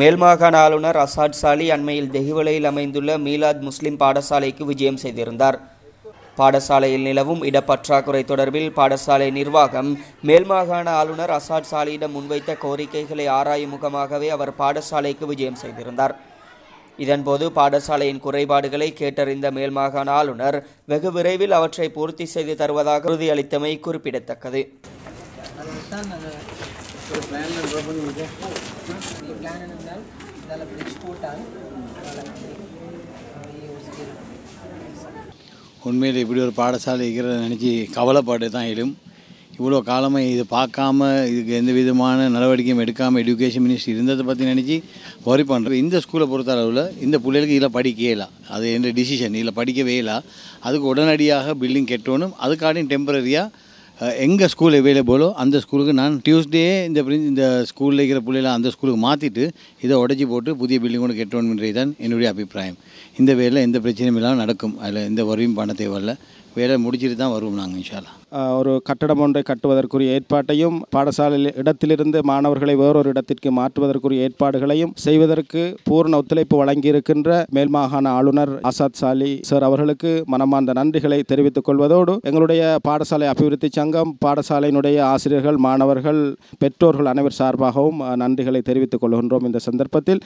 மேல்மாகாண ஆளுநர் அசாட் சாலி அண்மையில் தெஹிவலையில் அமைந்துள்ள மீலாத் முஸ்லிம் பாடசாலைக்கு விஜயம் செய்திருந்தார். பாடசாலையில் நிலவும் இடப்பற்றாக்குறை தொடர்பில் பாடசாலை நிர்வாகம் மேல்மாகாண ஆளுநர் அசாட் சாலியிடம் முன்வைத்த கோரிக்கைகளை ஆராயும் முகமாகவே அவர் பாடசாலைக்கு விஜயம் செய்திருந்தார். இதன்போது பாடசாலையின் குறைபாடுகளை கேட்டறிந்த மேல்மாகாண ஆளுநர் வெகு விரைவில் அவற்றை பூர்த்தி செய்து தருவதாக உறுதியளித்தமை குறிப்பிடத்தக்கது. நாங்கள் ஒரு ட்ரா பண்ணி பிளான் இருந்தால் இதால் பிரிட்ஜ் போட்டால் உண்மையில் இப்படி ஒரு பாடசாலை இருக்கிறத நினச்சி கவலைப்பாடு தான் எழும். இவ்வளோ காலமாக இது பார்க்காம இதுக்கு எந்த விதமான நடவடிக்கையும் எடுக்காமல் எஜுகேஷன் மினிஸ்ட்ரி இருந்ததை பற்றி நினச்சி வரி பண்ணுறது இந்த ஸ்கூலை பொறுத்த அளவில் இந்த பிள்ளைகளுக்கு இதில் படிக்க அது எந்த டிசிஷன் இதில் படிக்கவே இல்லை. அதுக்கு உடனடியாக பில்டிங் கட்டணும். அதுக்காட்டியும் டெம்பரரியாக எங்கே ஸ்கூல் அவைலபிளோ அந்த ஸ்கூலுக்கு நான் டியூஸ்டே இந்த இந்த ஸ்கூலில் இருக்கிற பிள்ளைகளை அந்த ஸ்கூலுக்கு மாற்றிட்டு இதை உடச்சி போட்டு புதிய பில்டிங் கொண்டு கட்டணுன்றது தான் என்னுடைய அபிப்பிராயம். இந்த வேலையில் எந்த பிரச்சனையும் இல்லாமல் நடக்கும். அதில் எந்த வரியும் பண்ண தேவையில்லை. வேலை முடிச்சிட்டு தான் வருவோம் நாங்கள் இன்ஷாலா ஒரு கட்டடம் ஒன்றை கட்டுவதற்குரிய ஏற்பாட்டையும் பாடசாலையில் இடத்திலிருந்து மாணவர்களை வேறொரு இடத்திற்கு மாற்றுவதற்குரிய ஏற்பாடுகளையும் செய்வதற்கு பூர்ண ஒத்துழைப்பு வழங்கியிருக்கின்ற மேல்மாகாண ஆளுநர் ஆசாத் சாலி சார் அவர்களுக்கு மனமார்ந்த நன்றிகளை தெரிவித்துக் கொள்வதோடு எங்களுடைய பாடசாலை அபிவிருத்தி சங்கம் பாடசாலையினுடைய ஆசிரியர்கள் மாணவர்கள் பெற்றோர்கள் அனைவர் சார்பாகவும் நன்றிகளை தெரிவித்துக் கொள்கின்றோம். இந்த சந்தர்ப்பத்தில்